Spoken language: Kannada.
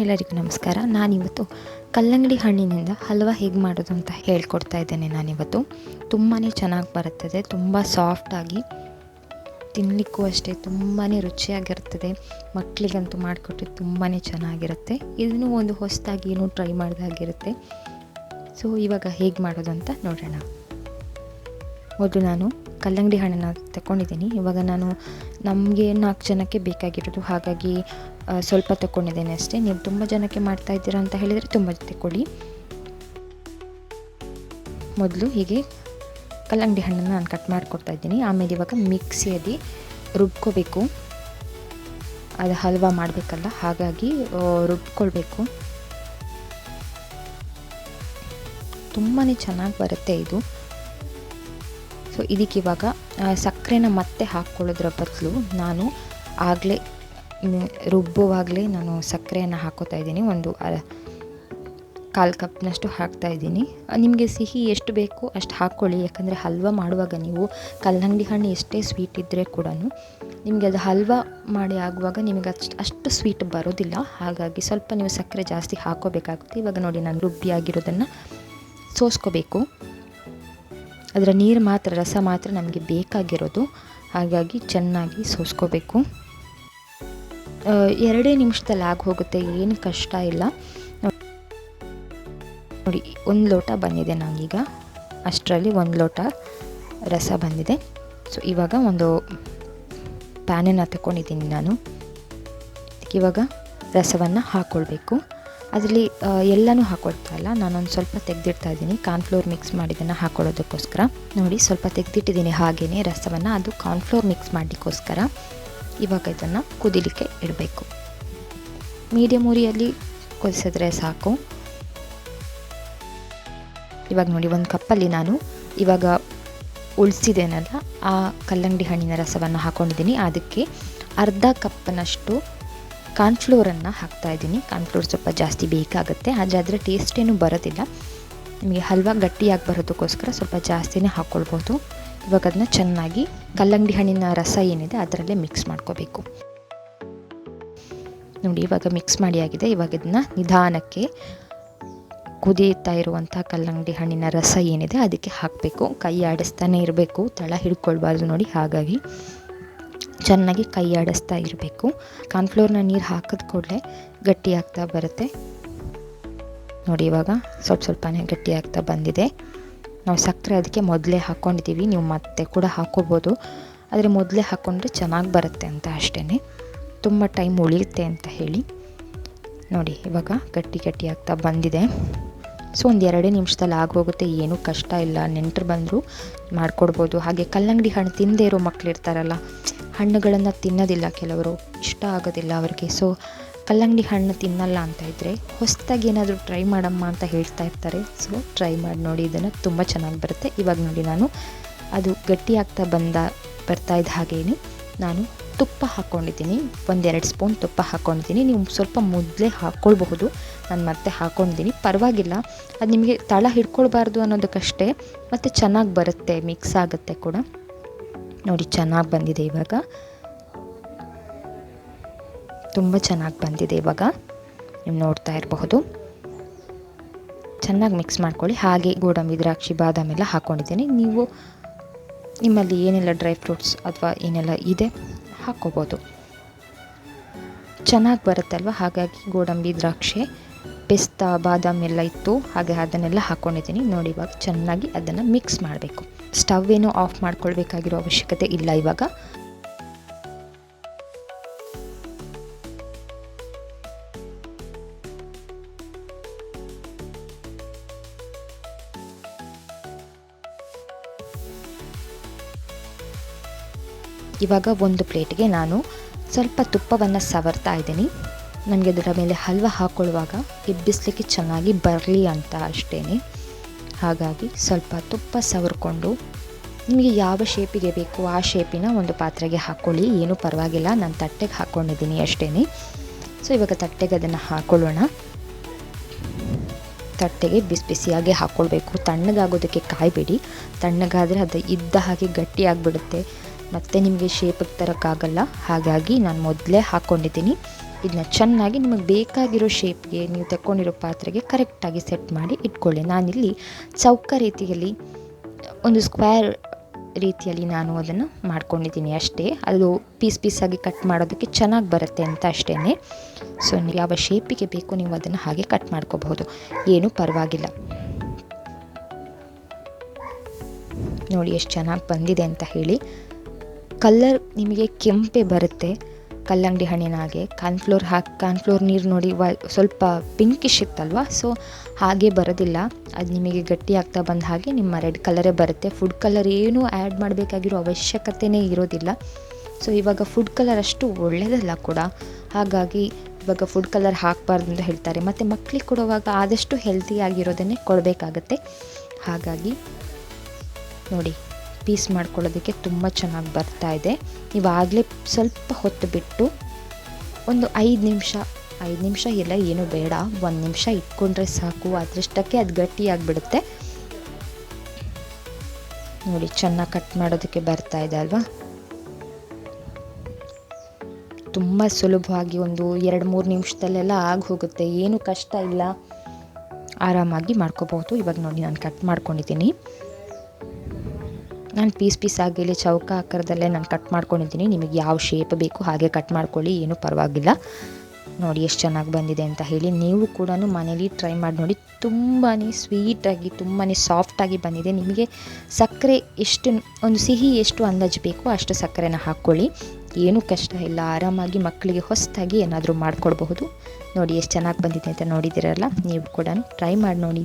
ಎಲ್ಲರಿಗೂ ನಮಸ್ಕಾರ. ನಾನಿವತ್ತು ಕಲ್ಲಂಗಡಿ ಹಣ್ಣಿನಿಂದ ಹಲ್ವಾ ಹೇಗೆ ಮಾಡೋದು ಅಂತ ಹೇಳ್ಕೊಡ್ತಾ ಇದ್ದೇನೆ ನಾನಿವತ್ತು. ತುಂಬಾ ಚೆನ್ನಾಗಿ ಬರುತ್ತದೆ, ತುಂಬ ಸಾಫ್ಟಾಗಿ ತಿನ್ನಲಿಕ್ಕೂ ಅಷ್ಟೇ ತುಂಬಾ ರುಚಿಯಾಗಿರ್ತದೆ ಮಕ್ಕಳಿಗಂತೂ ಮಾಡಿಕೊಟ್ರೆ ತುಂಬಾ ಚೆನ್ನಾಗಿರುತ್ತೆ. ಇದನ್ನು ಒಂದು ಹೊಸದಾಗಿ ಏನೂ ಟ್ರೈ ಮಾಡಿದಾಗಿರುತ್ತೆ ಸೊ ಇವಾಗ ಹೇಗೆ ಮಾಡೋದು ಅಂತ ನೋಡೋಣ. ಮೊದಲು ನಾನು ಕಲ್ಲಂಗಡಿ ಹಣ್ಣನ್ನು ತಗೊಂಡಿದ್ದೀನಿ ಇವಾಗ ನಾನು ನಮಗೆ ನಾಲ್ಕು ಜನಕ್ಕೆ ಬೇಕಾಗಿರೋದು ಹಾಗಾಗಿ ಸ್ವಲ್ಪ ತಗೊಂಡಿದ್ದೇನೆ ಅಷ್ಟೇ. ನೀವು ತುಂಬ ಜನಕ್ಕೆ ಮಾಡ್ತಾ ಇದ್ದೀರಾ ಅಂತ ಹೇಳಿದರೆ ತುಂಬ ತಗೊಳ್ಳಿ ಮೊದಲು ಹೀಗೆ ಕಲ್ಲಂಗಡಿ ಹಣ್ಣನ್ನು ನಾನು ಕಟ್ ಮಾಡಿಕೊಡ್ತಾ ಇದ್ದೀನಿ. ಆಮೇಲೆ ಇವಾಗ ಮಿಕ್ಸಿಯಲ್ಲಿ ರುಬ್ಕೋಬೇಕು. ಅದು ಹಲ್ವಾ ಮಾಡಬೇಕಲ್ಲ, ಹಾಗಾಗಿ ರುಬ್ಕೊಳ್ಬೇಕು. ತುಂಬಾ ಚೆನ್ನಾಗಿ ಬರುತ್ತೆ ಇದು. ಸೊ ಇದಕ್ಕಿವಾಗ ಸಕ್ಕರೆನ ಮತ್ತೆ ಹಾಕ್ಕೊಳ್ಳೋದ್ರ ಬದಲು ನಾನು ಆಗಲೇ ರುಬ್ಬುವಾಗಲೇ ನಾನು ಸಕ್ಕರೆಯನ್ನು ಹಾಕೋತಾ ಇದ್ದೀನಿ. ಒಂದು ಕಾಲು ಕಪ್ನಷ್ಟು ಹಾಕ್ತಾ ಇದ್ದೀನಿ. ನಿಮಗೆ ಸಿಹಿ ಎಷ್ಟು ಬೇಕು ಅಷ್ಟು ಹಾಕ್ಕೊಳ್ಳಿ. ಯಾಕಂದರೆ ಹಲ್ವಾ ಮಾಡುವಾಗ ನೀವು ಕಲ್ಲಂಗಡಿ ಹಣ್ಣು ಎಷ್ಟೇ ಸ್ವೀಟ್ ಇದ್ದರೆ ಕೂಡ ನಿಮಗೆ ಅದು ಹಲ್ವಾ ಮಾಡಿ ಆಗುವಾಗ ನಿಮಗೆ ಅಷ್ಟು ಅಷ್ಟು ಸ್ವೀಟ್ ಬರೋದಿಲ್ಲ. ಹಾಗಾಗಿ ಸ್ವಲ್ಪ ನೀವು ಸಕ್ಕರೆ ಜಾಸ್ತಿ ಹಾಕೋಬೇಕಾಗುತ್ತೆ ಇವಾಗ ನೋಡಿ ನಾನು ರುಬ್ಬಿ ಆಗಿರೋದನ್ನು ಸೋಸ್ಕೋಬೇಕು. ಅದರ ನೀರು ಮಾತ್ರ, ರಸ ಮಾತ್ರ ನಮಗೆ ಬೇಕಾಗಿರೋದು. ಹಾಗಾಗಿ ಚೆನ್ನಾಗಿ ಸೋಸ್ಕೋಬೇಕು. ಎರಡೇ ನಿಮಿಷದಲ್ಲಿ ಆಗಿ ಹೋಗುತ್ತೆ, ಏನು ಕಷ್ಟ ಇಲ್ಲ. ನೋಡಿ, ಒಂದು ಲೋಟ ಬಂದಿದೆ ನಂಗೀಗ. ಅಷ್ಟರಲ್ಲಿ ಒಂದು ಲೋಟ ರಸ ಬಂದಿದೆ. ಸೊ ಇವಾಗ ಒಂದು ಪ್ಯಾನನ್ನು ತಗೊಂಡಿದ್ದೀನಿ ನಾನು. ಇವಾಗ ರಸವನ್ನು ಹಾಕ್ಕೊಳ್ಬೇಕು ಅದರಲ್ಲಿ ಎಲ್ಲನೂ ಹಾಕ್ಕೊಳ್ತಾ ಇಲ್ಲ. ನಾನೊಂದು ಸ್ವಲ್ಪ ತೆಗೆದಿಡ್ತಾ ಇದ್ದೀನಿ. ಕಾರ್ನ್ಫ್ಲೋರ್ ಮಿಕ್ಸ್ ಮಾಡಿದ್ದನ್ನು ಹಾಕ್ಕೊಳ್ಳೋದಕ್ಕೋಸ್ಕರ ನೋಡಿ, ಸ್ವಲ್ಪ ತೆಗೆದಿಟ್ಟಿದ್ದೀನಿ ಹಾಗೆಯೇ ರಸವನ್ನು. ಅದು ಕಾರ್ನ್ಫ್ಲೋರ್ ಮಿಕ್ಸ್ ಮಾಡಲಿಕ್ಕೋಸ್ಕರ. ಇವಾಗ ಇದನ್ನು ಕುದಿಲಿಕ್ಕೆ ಇಡಬೇಕು. ಮೀಡಿಯಮ್ ಉರಿಯಲ್ಲಿ ಕುದಿಸಿದ್ರೆ ಸಾಕು. ಇವಾಗ ನೋಡಿ, ಒಂದು ಕಪ್ಪಲ್ಲಿ ನಾನು ಇವಾಗ ಉಳಿಸಿದೇನಲ್ಲ, ಆ ಕಲ್ಲಂಗಡಿ ಹಣ್ಣಿನ ರಸವನ್ನು ಹಾಕ್ಕೊಂಡಿದ್ದೀನಿ ಅದಕ್ಕೆ ಅರ್ಧ ಕಪ್ಪನಷ್ಟು ಕಾರ್ನ್ಫ್ಲೋರನ್ನು ಹಾಕ್ತಾ ಇದ್ದೀನಿ. ಕಾರ್ನ್ಫ್ಲೋರ್ ಸ್ವಲ್ಪ ಜಾಸ್ತಿ ಬೇಕಾಗುತ್ತೆ. ಅದರ ಟೇಸ್ಟ್ ಬರೋದಿಲ್ಲ. ನಿಮಗೆ ಹಲ್ವಾ ಗಟ್ಟಿಯಾಗಿ ಬರೋದಕ್ಕೋಸ್ಕರ ಸ್ವಲ್ಪ ಜಾಸ್ತಿನೇ ಹಾಕ್ಕೊಳ್ಬೋದು ಇವಾಗ ಅದನ್ನ ಚೆನ್ನಾಗಿ ಕಲ್ಲಂಗಡಿ ಹಣ್ಣಿನ ರಸ ಏನಿದೆ ಅದರಲ್ಲೇ ಮಿಕ್ಸ್ ಮಾಡ್ಕೋಬೇಕು. ನೋಡಿ, ಇವಾಗ ಮಿಕ್ಸ್ ಮಾಡಿ ಆಗಿದೆ. ಇವಾಗ ಇದನ್ನ ನಿಧಾನಕ್ಕೆ ಕುದಿಯುತ್ತಾ ಇರುವಂಥ ಕಲ್ಲಂಗಡಿ ಹಣ್ಣಿನ ರಸ ಏನಿದೆ ಅದಕ್ಕೆ ಹಾಕಬೇಕು. ಕೈ ಆಡಿಸ್ತಾನೆ ಇರಬೇಕು. ತಳ ಹಿಡ್ಕೊಳ್ಬಾರ್ದು ನೋಡಿ, ಹಾಗಾಗಿ ಚೆನ್ನಾಗಿ ಕೈ ಆಡಿಸ್ತಾ ಇರಬೇಕು. ಕಾರ್ನ್ಫ್ಲೋರ್ನ ನೀರು ಹಾಕಿದ ಕೂಡಲೇ ಗಟ್ಟಿ ಆಗ್ತಾ ಬರುತ್ತೆ. ನೋಡಿ, ಇವಾಗ ಸ್ವಲ್ಪ ಸ್ವಲ್ಪನೇ ಗಟ್ಟಿ ಆಗ್ತಾ ಬಂದಿದೆ. ನಾವು ಸಕ್ಕರೆ ಅದಕ್ಕೆ ಮೊದಲೇ ಹಾಕ್ಕೊಂಡಿದ್ದೀವಿ ನೀವು ಮತ್ತೆ ಕೂಡ ಹಾಕ್ಕೋಬೋದು ಆದರೆ ಮೊದಲೇ ಹಾಕ್ಕೊಂಡ್ರೆ ಚೆನ್ನಾಗಿ ಬರುತ್ತೆ ಅಂತ ಅಷ್ಟೇ ತುಂಬ ಟೈಮ್ ಉಳಿಯುತ್ತೆ ಅಂತ ಹೇಳಿ. ನೋಡಿ, ಇವಾಗ ಗಟ್ಟಿ ಗಟ್ಟಿ ಆಗ್ತಾ ಬಂದಿದೆ. ಸೊ, ಒಂದು ಎರಡೇ ನಿಮಿಷದಲ್ಲಿ ಆಗೋಗುತ್ತೆ, ಏನೂ ಕಷ್ಟ ಇಲ್ಲ. ನೆಂಟರು ಬಂದರೂ ಮಾಡಿಕೊಡ್ಬೋದು. ಹಾಗೆ ಕಲ್ಲಂಗಡಿ ಹಣ್ಣು ತಿನ್ನದೇ ಇರೋ ಮಕ್ಕಳು ಇರ್ತಾರಲ್ಲ, ಹಣ್ಣುಗಳನ್ನು ತಿನ್ನೋದಿಲ್ಲ ಕೆಲವರು. ಇಷ್ಟ ಆಗೋದಿಲ್ಲ ಅವರಿಗೆ. ಸೊ ಕಲ್ಲಂಗಡಿ ಹಣ್ಣು ತಿನ್ನಲ್ಲ ಅಂತ ಇದ್ದರೆ ಹೊಸದಾಗಿ ಏನಾದರೂ ಟ್ರೈ ಮಾಡಮ್ಮ ಅಂತ ಹೇಳ್ತಾ ಇರ್ತಾರೆ. ಸೊ ಟ್ರೈ ಮಾಡಿ ನೋಡಿ ಇದನ್ನು ತುಂಬ ಚೆನ್ನಾಗಿ ಬರುತ್ತೆ. ಇವಾಗ ನೋಡಿ ನಾನು ಅದು ಗಟ್ಟಿ ಆಗ್ತಾ ಬಂದ, ಬರ್ತಾ ಇದ್ದ ಹಾಗೇನೆ ನಾನು ತುಪ್ಪ ಹಾಕ್ಕೊಂಡಿದ್ದೀನಿ ಒಂದೆರಡು ಸ್ಪೂನ್ ತುಪ್ಪ ಹಾಕ್ಕೊಂಡಿದ್ದೀನಿ ನೀವು ಸ್ವಲ್ಪ ಮೊದಲೇ ಹಾಕ್ಕೊಳ್ಬಹುದು ನಾನು ಮತ್ತೆ ಹಾಕ್ಕೊಂಡಿದ್ದೀನಿ ಪರವಾಗಿಲ್ಲ, ಅದು ನಿಮಗೆ ತಳ ಹಿಡ್ಕೊಳ್ಬಾರ್ದು ಅನ್ನೋದಕ್ಕಷ್ಟೇ, ಮತ್ತು ಚೆನ್ನಾಗಿ ಬರುತ್ತೆ ಮಿಕ್ಸ್ ಆಗುತ್ತೆ ಕೂಡ. ನೋಡಿ, ಚೆನ್ನಾಗಿ ಬಂದಿದೆ ಇವಾಗ. ತುಂಬ ಚೆನ್ನಾಗಿ ಬಂದಿದೆ ಇವಾಗ. ನೀವು ನೋಡ್ತಾ ಇರಬಹುದು. ಚೆನ್ನಾಗಿ ಮಿಕ್ಸ್ ಮಾಡ್ಕೊಳ್ಳಿ. ಹಾಗೆ ಗೋಡಂಬಿ, ದ್ರಾಕ್ಷಿ, ಬಾದಾಮಿ ಎಲ್ಲ ಹಾಕ್ಕೊಂಡಿದ್ದೀನಿ ನೀವು ನಿಮ್ಮಲ್ಲಿ ಏನೆಲ್ಲ ಡ್ರೈ ಫ್ರೂಟ್ಸ್ ಅಥವಾ ಏನೆಲ್ಲ ಇದೆ ಹಾಕ್ಕೋಬೋದು. ಚೆನ್ನಾಗಿ ಬರುತ್ತಲ್ವ? ಹಾಗಾಗಿ ಗೋಡಂಬಿ, ದ್ರಾಕ್ಷಿ ಪಿಸ್ತಾ ಬಾದಾಮಿ ಎಲ್ಲ ಇತ್ತು. ಹಾಗೆ ಅದನ್ನೆಲ್ಲ ಹಾಕ್ಕೊಂಡಿದ್ದೀನಿ ನೋಡಿ ಇವಾಗ ಚೆನ್ನಾಗಿ ಅದನ್ನು ಮಿಕ್ಸ್ ಮಾಡಬೇಕು. ಸ್ಟವ್ ಏನು ಆಫ್ ಮಾಡ್ಕೊಳ್ಬೇಕಾಗಿರೋ ಅವಶ್ಯಕತೆ ಇಲ್ಲ ಇವಾಗ. ಇವಾಗ ಒಂದು ಪ್ಲೇಟ್ಗೆ ನಾನು ಸ್ವಲ್ಪ ತುಪ್ಪವನ್ನು ಸವರ್ತಾ ಇದ್ದೀನಿ. ನನಗೆ ಅದರ ಮೇಲೆ ಹಲ್ವ ಹಾಕ್ಕೊಳ್ಳುವಾಗ ಎಬ್ಬಿಸ್ಲಿಕ್ಕೆ ಚೆನ್ನಾಗಿ ಬರಲಿ ಅಂತ ಅಷ್ಟೇ ಹಾಗಾಗಿ ಸ್ವಲ್ಪ ತುಪ್ಪ ಸವರ್ಕೊಂಡು ನಿಮಗೆ ಯಾವ ಶೇಪಿಗೆ ಬೇಕು ಆ ಶೇಪಿನ ಒಂದು ಪಾತ್ರೆಗೆ ಹಾಕ್ಕೊಳ್ಳಿ ಏನೂ ಪರವಾಗಿಲ್ಲ, ನಾನು ತಟ್ಟೆಗೆ ಹಾಕ್ಕೊಂಡಿದ್ದೀನಿ ಅಷ್ಟೇ ಸೊ ಇವಾಗ ತಟ್ಟೆಗೆ ಅದನ್ನು ಹಾಕ್ಕೊಳ್ಳೋಣ ತಟ್ಟೆಗೆ ಬಿಸಿ ಬಿಸಿಯಾಗಿ ಹಾಕ್ಕೊಳ್ಬೇಕು ತಣ್ಣಗಾಗೋದಕ್ಕೆ ಕಾಯಬೇಡಿ. ತಣ್ಣಗಾದರೆ ಅದು ಇದ್ದ ಹಾಗೆ ಗಟ್ಟಿಯಾಗಿಬಿಡುತ್ತೆ ಮತ್ತು ನಿಮಗೆ ಶೇಪಿಗೆ ತರೋಕ್ಕಾಗಲ್ಲ. ಹಾಗಾಗಿ ನಾನು ಮೊದಲೇ ಹಾಕ್ಕೊಂಡಿದ್ದೀನಿ ಇದನ್ನ ಚೆನ್ನಾಗಿ ನಿಮಗೆ ಬೇಕಾಗಿರೋ ಶೇಪ್ಗೆ ನೀವು ತಗೊಂಡಿರೋ ಪಾತ್ರೆಗೆ ಕರೆಕ್ಟಾಗಿ ಸೆಟ್ ಮಾಡಿ ಇಟ್ಕೊಳ್ಳಿ. ನಾನಿಲ್ಲಿ ಚೌಕ ರೀತಿಯಲ್ಲಿ, ಒಂದು ಸ್ಕ್ವೇರ್ ರೀತಿಯಲ್ಲಿ ನಾನು ಅದನ್ನು ಮಾಡ್ಕೊಂಡಿದ್ದೀನಿ ಅಷ್ಟೇ. ಅದು ಪೀಸ್ ಪೀಸಾಗಿ ಕಟ್ ಮಾಡೋದಕ್ಕೆ ಚೆನ್ನಾಗಿ ಬರುತ್ತೆ ಅಂತ ಅಷ್ಟೇ ಸೊ ಯಾವ ಶೇಪಿಗೆ ಬೇಕು ನೀವು ಅದನ್ನು ಹಾಗೆ ಕಟ್ ಮಾಡ್ಕೋಬಹುದು. ಏನೂ ಪರವಾಗಿಲ್ಲ. ನೋಡಿ, ಎಷ್ಟು ಚೆನ್ನಾಗಿ ಬಂದಿದೆ ಅಂತ ಹೇಳಿ. ಕಲ್ಲರ್ ನಿಮಗೆ ಕೆಂಪೆ ಬರುತ್ತೆ. ಕಲ್ಲಂಗಡಿ ಹಣ್ಣಿನ ಹಾಗೆ. ಕಾರ್ನ್ಫ್ಲೋರ್ ಹಾಕಿ ಕಾರ್ನ್ಫ್ಲೋರ್ ನೀರು ನೋಡಿ ವ, ಸ್ವಲ್ಪ ಪಿಂಕಿಶ್ ಇತ್ತಲ್ವ? ಸೊ, ಹಾಗೆ ಬರೋದಿಲ್ಲ. ಅದು ನಿಮಗೆ ಗಟ್ಟಿ ಆಗ್ತಾ ಬಂದ ಹಾಗೆ ನಿಮ್ಮ ರೆಡ್ ಕಲರೇ ಬರುತ್ತೆ. ಫುಡ್ ಕಲರ್ ಏನೂ ಆ್ಯಡ್ ಮಾಡಬೇಕಾಗಿರೋ ಅವಶ್ಯಕತೆಯೇ ಇರೋದಿಲ್ಲ. ಸೊ, ಇವಾಗ ಫುಡ್ ಕಲರ್ ಅಷ್ಟು ಒಳ್ಳೆಯದಲ್ಲ ಕೂಡ. ಹಾಗಾಗಿ ಇವಾಗ ಫುಡ್ ಕಲರ್ ಹಾಕಬಾರ್ದು ಅಂತ ಹೇಳ್ತಾರೆ. ಮತ್ತು ಮಕ್ಕಳಿಗೆ ಕೊಡುವಾಗ ಆದಷ್ಟು ಹೆಲ್ತಿಯಾಗಿರೋದನ್ನೇ ಕೊಡಬೇಕಾಗತ್ತೆ. ಹಾಗಾಗಿ ನೋಡಿ. ಪೀಸ್ ಮಾಡ್ಕೊಳ್ಳೋದಕ್ಕೆ ತುಂಬ ಚೆನ್ನಾಗಿ ಬರ್ತಾ ಇದೆ. ಇವಾಗಲೇ ಸ್ವಲ್ಪ ಹೊತ್ತು ಬಿಟ್ಟು ಒಂದು ಐದು ನಿಮಿಷ ಐದು ನಿಮಿಷ ಎಲ್ಲ ಏನೂ ಬೇಡ. ಒಂದು ನಿಮಿಷ ಇಟ್ಕೊಂಡ್ರೆ ಸಾಕು. ಅದೃಷ್ಟಕ್ಕೆ ಅದು ಗಟ್ಟಿಯಾಗಿಬಿಡುತ್ತೆ. ನೋಡಿ, ಚೆನ್ನಾಗಿ ಕಟ್ ಮಾಡೋದಕ್ಕೆ ಬರ್ತಾ ಇದೆ ಅಲ್ವಾ? ತುಂಬ ಸುಲಭವಾಗಿ ಒಂದು ಎರಡು ಮೂರು ನಿಮಿಷದಲ್ಲೆಲ್ಲ ಆಗಿ ಹೋಗುತ್ತೆ ಏನು ಕಷ್ಟ ಇಲ್ಲ. ಆರಾಮಾಗಿ ಮಾಡ್ಕೋಬಹುದು. ಇವಾಗ ನೋಡಿ, ನಾನು ಕಟ್ ಮಾಡ್ಕೊಂಡಿದ್ದೀನಿ. ನಾನು ಪೀಸ್ ಪೀಸ್ ಆಗಿ ಇಲ್ಲಿ ಚೌಕ ಆಕಾರದಲ್ಲೇ ನಾನು ಕಟ್ ಮಾಡ್ಕೊಂಡಿದ್ದೀನಿ. ನಿಮಗೆ ಯಾವ ಶೇಪ್ ಬೇಕು ಹಾಗೆ ಕಟ್ ಮಾಡ್ಕೊಳ್ಳಿ, ಏನೂ ಪರವಾಗಿಲ್ಲ. ನೋಡಿ ಎಷ್ಟು ಚೆನ್ನಾಗಿ ಬಂದಿದೆ ಅಂತ ಹೇಳಿ ನೀವು ಕೂಡ ಮನೇಲಿ ಟ್ರೈ ಮಾಡಿ ನೋಡಿ. ತುಂಬಾ ಸ್ವೀಟಾಗಿ ತುಂಬಾ ಸಾಫ್ಟಾಗಿ ಬಂದಿದೆ. ನಿಮಗೆ ಸಕ್ಕರೆ ಎಷ್ಟು, ಒಂದು ಸಿಹಿ ಎಷ್ಟು ಅಂದಾಜು ಬೇಕೋ ಅಷ್ಟು ಸಕ್ಕರೆನ ಹಾಕ್ಕೊಳ್ಳಿ. ಏನೂ ಕಷ್ಟ ಇಲ್ಲ. ಆರಾಮಾಗಿ ಮಕ್ಕಳಿಗೆ ಹೊಸದಾಗಿ ಏನಾದರೂ ಮಾಡಿಕೊಡ್ಬಹುದು. ನೋಡಿ ಎಷ್ಟು ಚೆನ್ನಾಗಿ ಬಂದಿದೆ ಅಂತ ನೋಡಿದ್ದೀರಲ್ಲ ನೀವು ಕೂಡ ಟ್ರೈ ಮಾಡಿ ನೋಡಿ.